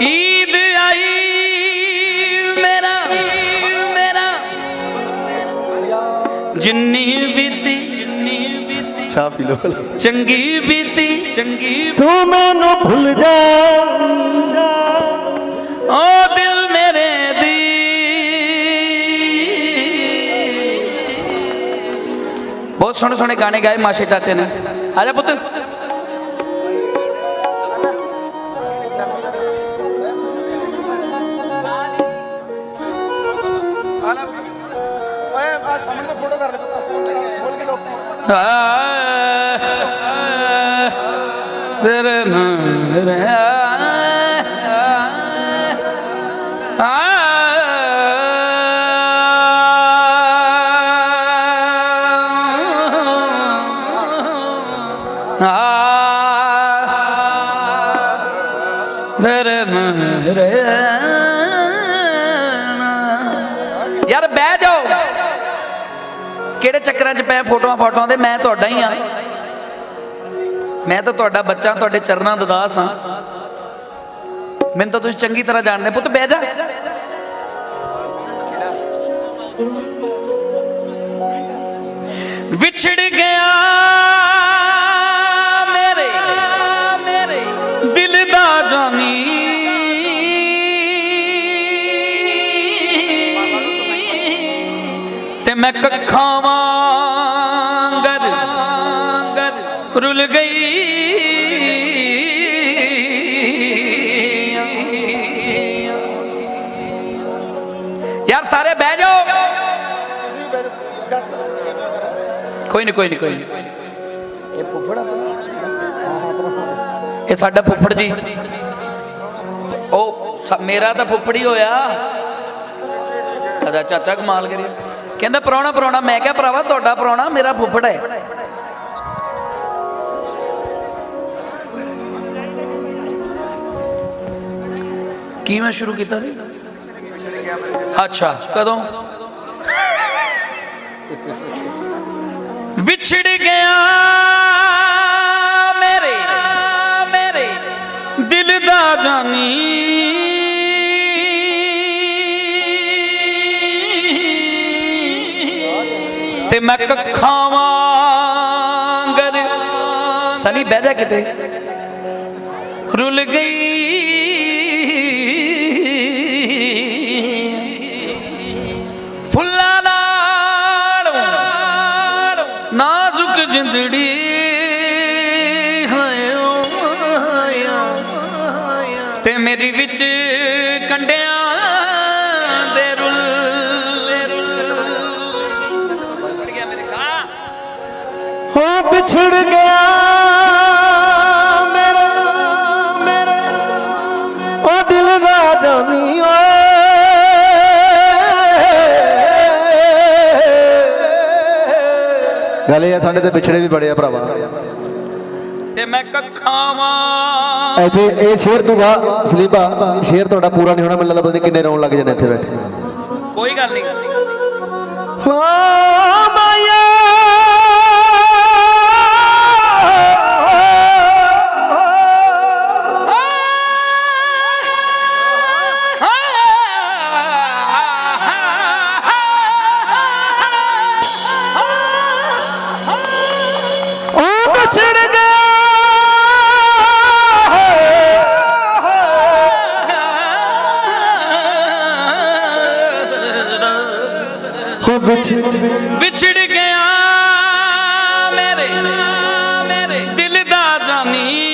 ਈਦ ਆਈ ਮੇਰਾ ਮੇਰਾ। ਜਿੰਨੀ ਬੀਤੀ ਜਿੰਨੀ ਬੀਤੀ। ਚਾਹ ਪੀ ਲੋ ਚੰਗੀ ਬੀਤੀ ਚੰਗੀ ਤੂੰ ਮੈਨੂੰ ਭੁੱਲ ਜਾ ਓ ਦਿਲ ਮੇਰੇ ਦੀ। ਬਹੁਤ ਸੋਹਣੇ ਸੋਹਣੇ ਗਾਣੇ ਗਾਏ ਮਾਸ਼ੇ ਚਾਚੇ ਨੇ। ਆ ਜਾ ਪੁੱਤ। तेरे मेरे तेरे मेरे ਕਿਹੜੇ ਚੱਕਰਾਂ 'ਚ ਪਏ ਫੋਟੋਆਂ ਫੋਟੋਆਂ ਦੇ? ਮੈਂ ਤੁਹਾਡਾ ਹੀ ਆ ਮੈਂ ਤਾਂ ਤੁਹਾਡਾ ਬੱਚਾ, ਤੁਹਾਡੇ ਚਰਨਾਂ ਦਾ ਦਾਸ ਹਾਂ। ਮੈਨੂੰ ਤਾਂ ਤੁਸੀਂ ਚੰਗੀ ਤਰ੍ਹਾਂ ਜਾਣਦੇ ਪੁੱਤ, ਬਹਿ ਜਾ। ਵਿਛੜ ਗਿਆ ਮੇਰੇ ਮੇਰੇ। ਦਿਲ ਦਾ ਜਾਨੀ। ਤੇ ਮੈਂ ਕੱਖਾਂ ਰੁਲ ਗਈ। ਯਾਰ ਸਾਰੇ ਬਹਿ ਜਾਓ। ਕੋਈ ਨਹੀਂ ਕੋਈ ਨਹੀਂ ਕੋਈ ਨਹੀਂ ਇਹ ਫੁੱਫੜ ਇਹ ਸਾਡਾ ਫੁੱਫੜ ਜੀ। ਉਹ ਮੇਰਾ ਤਾਂ ਫੁੱਫੜ ਹੀ ਹੋਇਆ। ਅਦਾ ਚਾਚਾ ਕਮਾਲ ਕਰੀ। ਕਹਿੰਦਾ ਪ੍ਰਾਹੁਣਾ ਪ੍ਰਾਹੁਣਾ ਮੈਂ ਕਿਹਾ ਭਰਾਵਾ ਤੁਹਾਡਾ ਪ੍ਰਾਹੁਣਾ ਮੇਰਾ ਫੁੱਫੜ ਹੈ। ਕੀ ਮੈਂ ਸ਼ੁਰੂ ਕੀਤਾ ਸੀ? ਅੱਛਾ, ਕਦੋਂ? ਵਿਛੜ ਗਿਆ ਮੇਰੇ ਮੇਰੇ ਦਿਲ ਦਾ ਜਾਨੀ। ਤੇ ਮੈਂ ਕੱਖਾਂ ਵਾਂਗਰ ਸਨੀ, ਬਹਿ ਜਾ ਕਿਤੇ। ਰੁਲ ਗਈ। ਨਾਜ਼ੁਕ ਜਿੰਦੜੀ ਹਾਏ ਤੇ ਮੇਰੀ ਵਿੱਚ ਕੰਡਿਆਂ ਦੇ ਰੁੱਲ ਛੜ ਹੋ ਵਿਛੜ ਗਿਆ। ਗੱਲ ਇਹ ਆ ਸਾਡੇ ਤੇ ਵਿਛੜੇ ਵੀ ਬੜੇ ਆ ਭਰਾਵਾ। ਤੇ ਮੈਂ ਕੱਖਾਂ ਵਾਂ ਇੱਥੇ ਇਹ ਸ਼ੇਰ ਤੋਂ ਗਾ ਸਲੀਬਾ ਸ਼ੇਰ ਤੁਹਾਡਾ ਪੂਰਾ ਨਹੀਂ ਹੋਣਾ ਮੈਨੂੰ ਲੱਗਦਾ ਪਤਾ ਨਹੀਂ ਕਿੰਨੇ ਰੌਣ ਲੱਗ ਜਾਣੇ ਇੱਥੇ ਬੈਠੇ। ਕੋਈ ਗੱਲ ਨਹੀਂ ਹਾਂ ਹੋ ਵਿਛੜ ਗਿਆ ਮੇਰੇ ਮੇਰੇ। ਦਿਲ ਦਾ ਜਾਨੀ।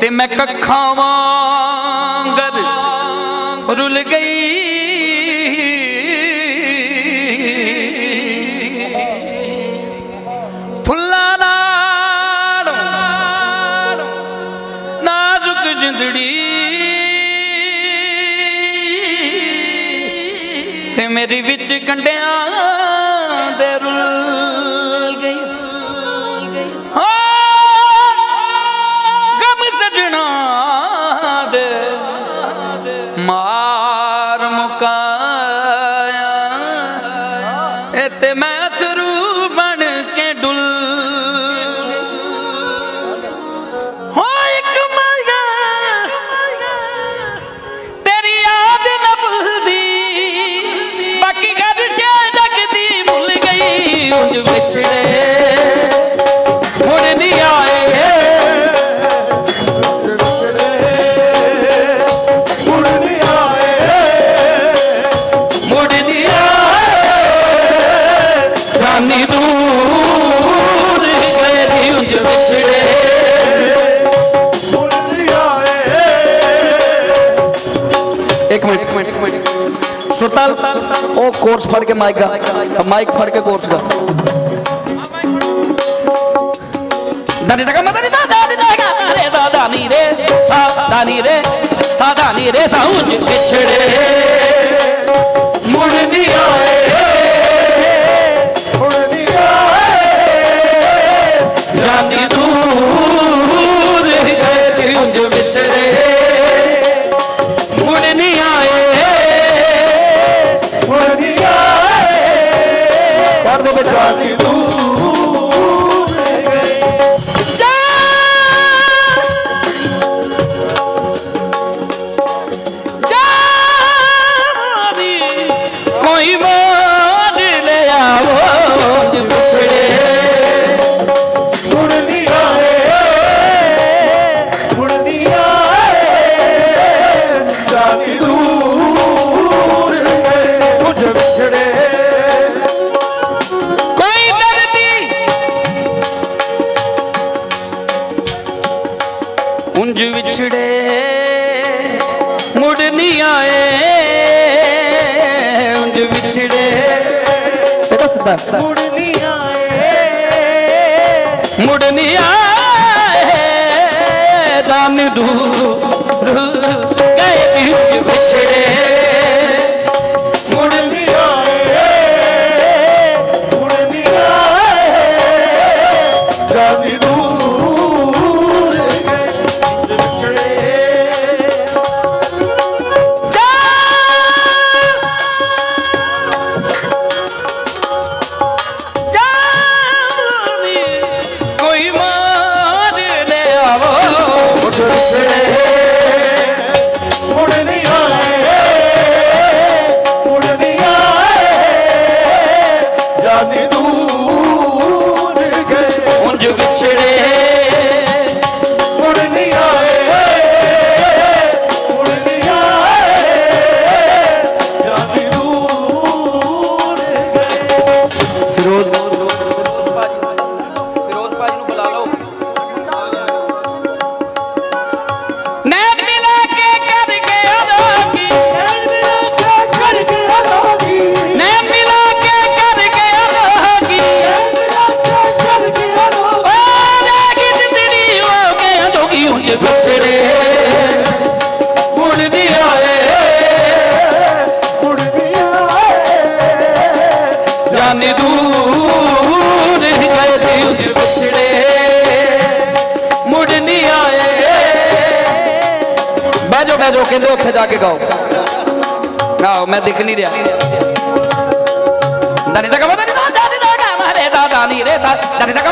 ਤੇ ਮੈਂ ਕੱਖਾਂ ਵਾਂਗਰ ਰੁਲ ਗਈ। ਕੰਡਿਆਂ ਦੇ ਰੁੱਲ ਗਈ। ਹਾਂ, ਗਮ ਸਜਣਾ ਦੇ ਮਾਰ ਮੁਕਾਇਆ। ਇਹ ਮੈਂ ਕੋਰਸ ਫੜ ਕੇ ਮਾਈਕ ਦਾ ਮਾਈਕ ਫੜ ਕੇ ਕੋਰਸ ਦਾ ਦਾਦੀ ਦਾ ਕੰਮ ਦਾ ਦਾਦੀ ਦਾ ਰੇ ਦਾਦਾ ਨੀ ਰੇ ਸਾ ਦਾਨੀ ਰੇ ਸਾਦਾ ਨੀ ਰੇ ਸਾਉਂਜ ਪਿਛੜੇ ਮੁੜ ਨਹੀਂ ਆਏ ਉੰਜ ਵਿਛੜੇ ਮੁੜ ਨਹੀਂ ਆਏ। ਉੰਜ ਵਿਛੜੇ ਬੇਟਾ ਮੁੜ ਨਹੀਂ ਆਏ। ਮੁੜ ਨਹੀਂ ਆਏ। ਜਾਨ ਦੂਰ ਗਏ ਵਿਛੜੇ। ਜਾ ਕੇ ਗਾਓ। ਆਓ ਮੈਂ ਦਿਖ ਨਹੀਂ ਰਿਹਾ। ਦਾਨੀ ਦਾ ਕਮਾ ਦਾਨੀ ਦਾ ਦਾਨੀ ਦਾ ਮਾਰੇ ਦਾ ਦਾਨੀ ਰੇ ਸਾ। ਦਾਨੀ ਦਾ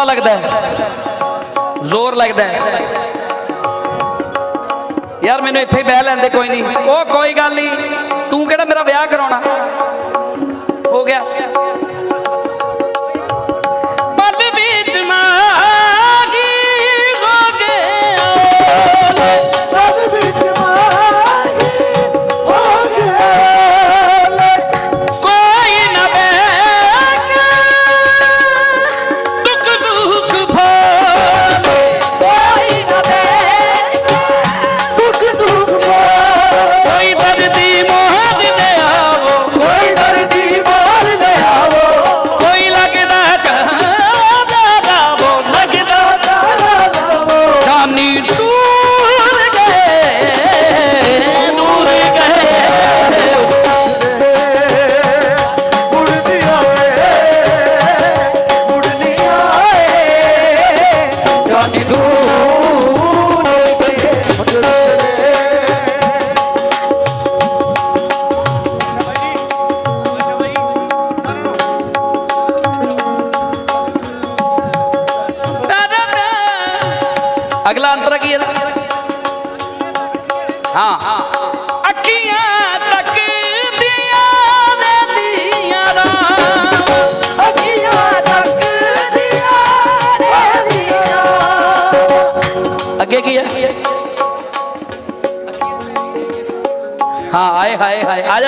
ਤਨ ਲੱਗਦਾ ਹੈ। ਜ਼ੋਰ ਲੱਗਦਾ ਹੈ। ਯਾਰ, ਮੈਨੂੰ ਇੱਥੇ ਹੀ ਬਹਿ ਲੈਂਦੇ ਕੋਈ ਨਹੀਂ। ਉਹ, ਕੋਈ ਗੱਲ ਨਹੀਂ। ਤੂੰ ਕਿਹੜਾ ਮੇਰਾ ਵਿਆਹ ਕਰਾਉਣਾ? ਹੋ ਗਿਆ।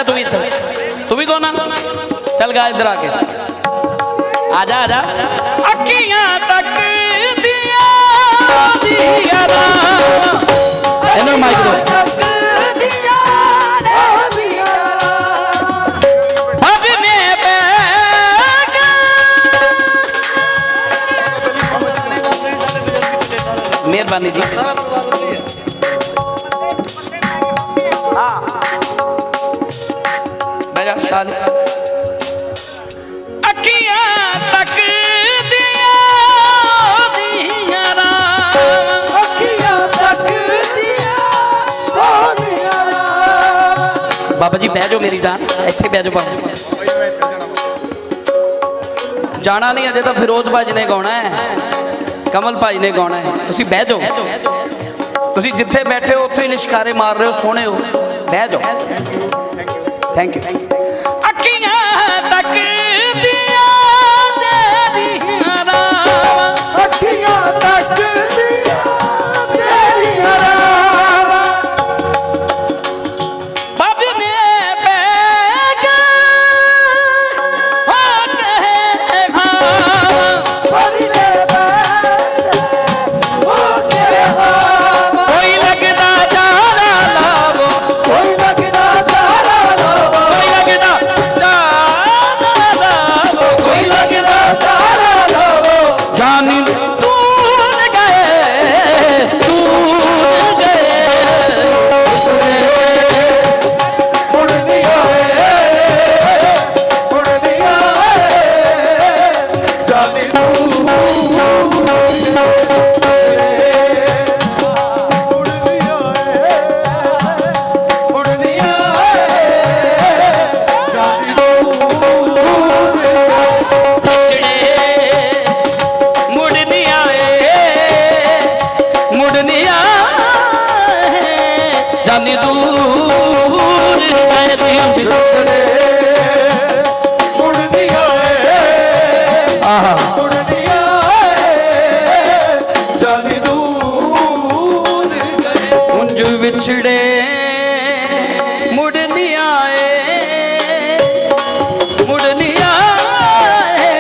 ਹਾਏ ਹਾਏ ਆ ਜਾ ਤੂੰ ਵੀ ਇੱਥੇ। ਤੂੰ ਵੀ ਕੌਣ ਆ? ਚੱਲ ਗਾ ਇੱਧਰ ਆ ਕੇ। ਆ ਜਾ ਆ ਜਾ। ਅੱਖੀਆਂ ਬਹਿ ਜਾ ਸ਼ਾਦੀ ਅੱਖੀਆਂ ਤੱਕ ਦੀਆਂ ਦੀਆਂ ਰਾਮ ਅੱਖੀਆਂ ਤੱਕ ਦੀਆਂ ਹੋ ਦੀਆਂ ਬਾਬਾ ਜੀ ਬਹਿ ਜਾਓ ਮੇਰੀ ਜਾਨ ਇੱਥੇ ਬਹਿ ਜਾਓ ਬਾਬਾ ਜਾਣਾ ਨਹੀਂ ਅਜੇ ਤਾਂ ਫਿਰੋਜ਼ ਭਾਜੀ ਨੇ ਗਾਉਣਾ ਹੈ। ਕਮਲ ਭਾਜੀ ਨੇ ਗਾਉਣਾ ਹੈ। ਤੁਸੀਂ ਬਹਿ ਜਾਓ। ਤੁਸੀਂ ਜਿੱਥੇ ਬੈਠੇ ਹੋ ਉੱਥੇ ਹੀ ਨਿਸ਼ਕਾਰੇ ਮਾਰ ਰਹੇ ਹੋ ਸੋਹਣੇ ਹੋ। ਬਹਿ ਜਾਓ। ਥੈਂਕ ਯੂ ਦੀਆਂ ਤੇਰੀਆਂ ਰਾਵਾਂ। ਅੱਖੀਆਂ ਤੱਕ ਗਏ ਉਂਝ ਵਿਛੜੇ ਮੁੜਨੀ ਆਏ ਮੁੜਨੀ ਆਏ।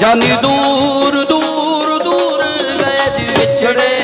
ਜਾਨੀ ਦੂਰ ਦੂਰ ਦੂਰ ਗਏ ਵਿਛੜੇ।